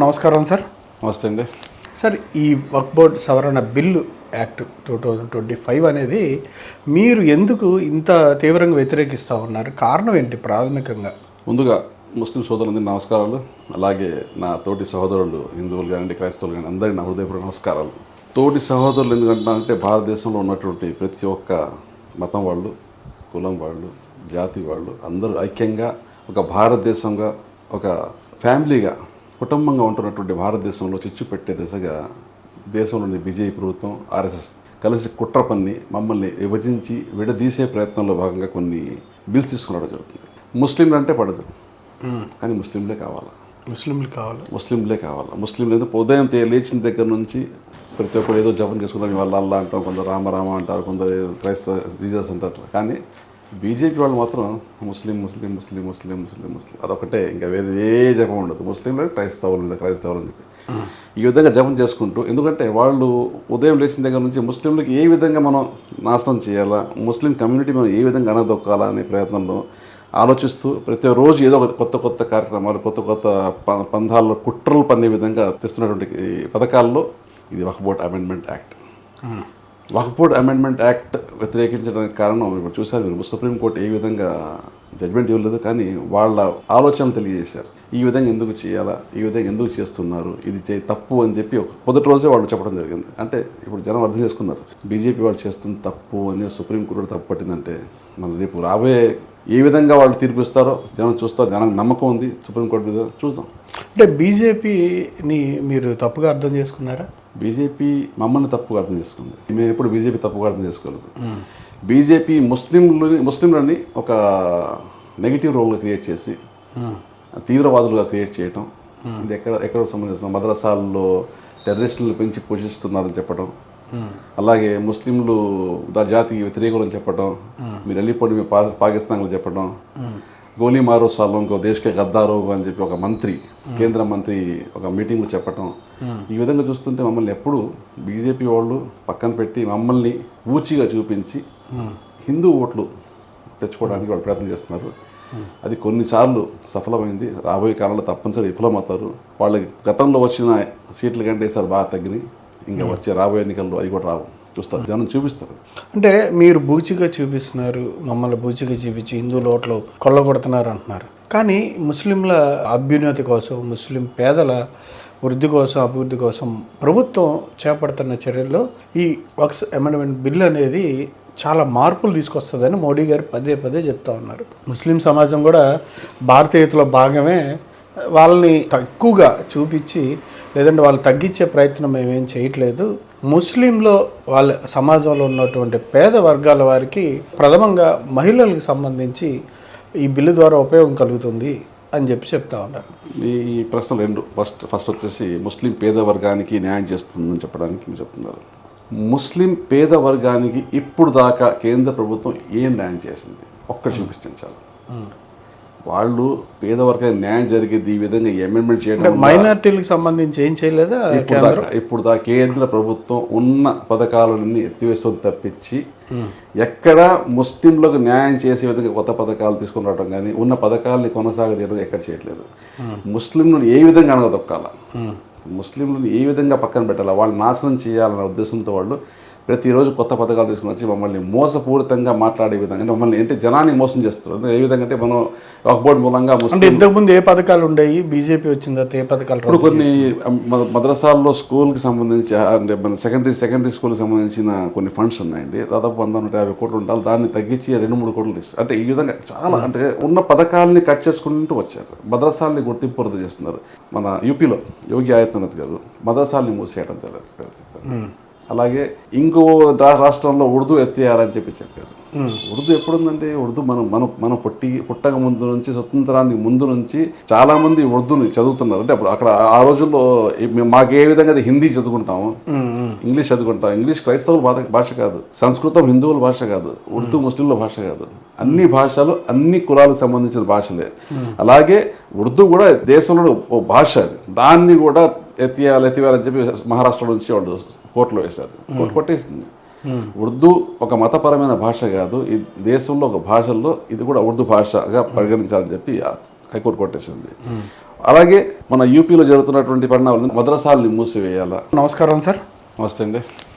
నమస్కారం సార్. నమస్తే అండి. సార్ ఈ బోర్డ్ సవరణ bill act two thousand twenty five అనేది మీరు ఎందుకు ఇంత తీవ్రంగా వ్యతిరేకిస్తూ ఉన్నారు? కారణం ఏంటి ప్రాథమికంగా? ముందుగా ముస్లిం సోదరులందరికీ నమస్కారాలు. అలాగే నా తోటి సహోదరులు హిందువులు కానీ క్రైస్తవులు కానీ అందరికీ నా హృదయపూర్వక నమస్కారాలు. తోటి సహోదరులు ఎందుకంటే భారతదేశంలో ఉన్నటువంటి ప్రతి ఒక్క మతం వాళ్ళు కులం వాళ్ళు జాతి వాళ్ళు అందరూ ఐక్యంగా ఒక భారతదేశంగా ఒక ఫ్యామిలీగా కుటుంబంగా ఉంటున్నటువంటి భారతదేశంలో చిచ్చు పెట్టే దిశగా దేశంలోని బీజేపీ ప్రభుత్వం ఆర్ఎస్ఎస్ కలిసి కుట్ర పన్ని మమ్మల్ని విభజించి విడదీసే ప్రయత్నంలో భాగంగా కొన్ని బిల్స్ తీసుకురావడం జరుగుతుంది. ముస్లింలు అంటే పడదు. కానీ ముస్లింలే కావాలి? ముస్లింలు కావాలి. ముస్లింలే కావాలి? ముస్లింలు అయితే ఉదయం లేచిన దగ్గర నుంచి ప్రతి ఒక్కరు ఏదో జపం చేసుకుంటారు వాళ్ళ అల్లా అంటాం కొందరు రామ రామ అంటారు కొందరు ఏదో క్రైస్తవ జీజస్ అంటారు. కానీ బీజేపీ వాళ్ళు మాత్రం ముస్లిం ముస్లిం ముస్లిం ముస్లిం ముస్లిం ముస్లిం. అదొకటే ఇంకా వేరే ఏ జపం ఉండదు. ముస్లింలు క్రైస్తవులు క్రైస్తవులు అని చెప్పి. ఈ విధంగా జపం చేసుకుంటూ ఎందుకంటే వాళ్ళు ఉదయం లేచిన దగ్గర నుంచి ముస్లింలకి ఏ విధంగా మనం నాశనం చేయాలా ముస్లిం కమ్యూనిటీ మనం ఏ విధంగా అనదొక్కాలా అనే ప్రయత్నంలో ఆలోచిస్తూ ప్రతిరోజు ఏదో ఒక కొత్త కొత్త కార్యక్రమాలు కొత్త కొత్త పంధాల్లో కుట్రలు పన్నే విధంగా తెస్తున్నటువంటి పథకాల్లో ఇది Waqf board amendment act. Waqf board amendment act వ్యతిరేకించడానికి కారణం ఇప్పుడు చూసారు మీరు. సుప్రీంకోర్టు ఏ విధంగా జడ్మెంట్ ఇవ్వలేదు కానీ వాళ్ళ ఆలోచన తెలియజేశారు. ఈ విధంగా ఎందుకు చేయాలా? ఈ విధంగా ఎందుకు చేస్తున్నారు? ఇది చే తప్పు అని చెప్పి మొదటి రోజే వాళ్ళు చెప్పడం జరిగింది. అంటే ఇప్పుడు జనం అర్థం చేసుకున్నారు. బీజేపీ వాళ్ళు చేస్తుంది తప్పు అని సుప్రీంకోర్టు తప్పు పట్టిందంటే మన రేపు రాబోయే ఏ విధంగా వాళ్ళు తీర్పు ఇస్తారో జనం చూస్తారు. జనం నమ్మకం ఉంది సుప్రీంకోర్టు మీద. చూద్దాం. అంటే బీజేపీని మీరు తప్పుగా అర్థం చేసుకున్నారా? బీజేపీ మమ్మల్ని తప్పుగా అర్థం చేసుకుంది. మేము ఎప్పుడు బీజేపీ తప్పుగా అర్థం చేసుకోలేదు. బీజేపీ ముస్లింలని ముస్లింలని ఒక నెగిటివ్ రోల్గా క్రియేట్ చేసి తీవ్రవాదులుగా క్రియేట్ చేయటం ఇది ఎక్కడ ఎక్కడ సంబంధించిన మద్రసాల్లో టెర్రరిస్టులను పెంచి పోషిస్తున్నారని చెప్పడం అలాగే ముస్లింలు దా జాతికి వ్యతిరేకులని చెప్పడం మీరు వెళ్ళిపోండి పా పాకిస్తాన్లో చెప్పడం గోలీ మారో ఇంకో దేశకే గద్దారో అని చెప్పి ఒక మంత్రి కేంద్ర మంత్రి ఒక మీటింగ్లో చెప్పటం. ఈ విధంగా చూస్తుంటే మమ్మల్ని ఎప్పుడు బీజేపీ వాళ్ళు పక్కన పెట్టి మమ్మల్ని ఊచిగా చూపించి హిందూ ఓట్లు తెచ్చుకోవడానికి వాళ్ళు ప్రయత్నం చేస్తున్నారు. అది కొన్నిసార్లు సఫలమైంది. రాబోయే కాలంలో తప్పనిసరి విఫలమవుతారు. వాళ్ళకి గతంలో వచ్చిన సీట్ల కంటే ఈసారి బాగా తగ్గినాయి. ఇంకా వచ్చే రాబోయే ఎన్నికల్లో అవి కూడా రావు. చూస్తారు. జనం చూపిస్తారు. అంటే మీరు బూచిగా చూపిస్తున్నారు మమ్మల్ని బూచిగా చూపించి హిందూ లోట్లో కొల్లగొడుతున్నారు అంటున్నారు. కానీ ముస్లింల అభ్యున్నతి కోసం ముస్లిం పేదల వృద్ధి కోసం అభివృద్ధి కోసం ప్రభుత్వం చేపడుతున్న చర్యల్లో ఈ వక్స్ అమెండ్మెంట్ బిల్ అనేది చాలా మార్పులు తీసుకొస్తుందని మోడీ గారు పదే పదే చెప్తా ఉన్నారు. ముస్లిం సమాజం కూడా భారతీయతలో భాగమే వాళ్ళని తక్కువగా చూపించి లేదంటే వాళ్ళు తగ్గించే ప్రయత్నం మేమేం చేయట్లేదు. ముస్లింలో వాళ్ళ సమాజంలో ఉన్నటువంటి పేద వర్గాల వారికి ప్రథమంగా మహిళలకు సంబంధించి ఈ బిల్లు ద్వారా ఉపయోగం కలుగుతుంది అని చెప్పి చెప్తా ఉన్నారు. ఈ ప్రశ్నలు రెండు. ఫస్ట్ ఫస్ట్ వచ్చేసి ముస్లిం పేద వర్గానికి న్యాయం చేస్తుందని చెప్పడానికి మీరు చెప్తున్నారు. ముస్లిం పేద వర్గానికి ఇప్పుడు దాకా కేంద్ర ప్రభుత్వం ఏం న్యాయం చేసింది? ఒక్కటి చూపించండి చాలు. వాళ్ళు పేద వర్గానికి న్యాయం జరిగేది ఈ విధంగా అమెండ్మెంట్ చేయడం మైనార్టీలకు సంబంధించి ఏం చేయలేదా ఇప్పుడు దాకా ఇప్పుడు దాకా కేంద్ర ప్రభుత్వం ఉన్న పథకాలన్నీ ఎత్తివేస్తుంది తప్పించి ఎక్కడ ముస్లింలకు న్యాయం చేసే విధంగా కొత్త పథకాలు తీసుకుని రావడం కానీ ఉన్న పథకాలని కొనసాగదీయడం ఎక్కడ చేయట్లేదు. ముస్లింలను ఏ విధంగా అనగదొక్కాల ముస్లింలను ఏ విధంగా పక్కన పెట్టాలా? వాళ్ళు నాశనం చేయాలన్న ఉద్దేశంతో వాళ్ళు ప్రతిరోజు కొత్త పథకాలు తీసుకుని వచ్చి మమ్మల్ని మోసపూరితంగా మాట్లాడే విధంగా అంటే మమ్మల్ని అంటే జనాన్ని మోసం చేస్తారు ఏ విధంగా అంటే మనం ఒక బోర్డు మూలంగా అంటే ఇంతకుముందు ఏ పథకాలు ఉండేవి? బీజేపీ వచ్చిన తర్వాత ఏ పథకాలు ఇప్పుడు కొన్ని మద్రసాల్లో స్కూల్కి సంబంధించి అంటే మన సెకండరీ సెకండరీ స్కూల్కి సంబంధించిన కొన్ని ఫండ్స్ ఉన్నాయండి. దాదాపు వంద నూట యాభై కోట్లు ఉండాలి. దాన్ని తగ్గించి రెండు మూడు కోట్లు ఇస్తారు అంటే ఈ విధంగా చాలా అంటే ఉన్న పథకాలని కట్ చేసుకుంటూ వచ్చారు. మద్రసాల్ని గుర్తింపు రద్దు చేస్తున్నారు మన యూపీలో. యోగి ఆదిత్యనాథ్ గారు మద్రసాల్ని మూసేయడం జరిగింది అలాగే ఇంకో రాష్ట్రంలో ఉర్దూ ఎత్తేయాలని చెప్పి చెప్పారు. ఉర్దూ ఎప్పుడుందంటే ఉర్దూ మనం మనం మనం పుట్టి పుట్టక ముందు నుంచి స్వతంత్రానికి ముందు నుంచి చాలా మంది ఉర్దూని చదువుతున్నారు. అంటే అప్పుడు అక్కడ ఆ రోజుల్లో మాకు ఏ విధంగా అయితే హిందీ చదువుకుంటాము ఇంగ్లీష్ చదువుకుంటాం. ఇంగ్లీష్ క్రైస్తవుల భాష కాదు. సంస్కృతం హిందువుల భాష కాదు. ఉర్దూ ముస్లింల భాష కాదు. అన్ని భాషలు అన్ని కులాలకు సంబంధించిన భాషలే. అలాగే ఉర్దూ కూడా దేశంలో ఓ భాష అది. దాన్ని కూడా ఎత్తియాలి ఎత్తివేయాలని చెప్పి మహారాష్ట్ర నుంచి వాళ్ళు కోర్టులో వేశారు. కోర్టు కొట్టేసింది. ఉర్దూ ఒక మతపరమైన భాష కాదు. ఈ దేశంలో ఒక భాషల్లో ఇది కూడా ఉర్దూ భాషగా పరిగణించాలని చెప్పి హైకోర్టు కొట్టేసింది. అలాగే మన యూపీలో జరుగుతున్నటువంటి పరిణామాలను మద్రసాలని మూసివేయాలా? నమస్కారం సార్. నమస్తే అండి.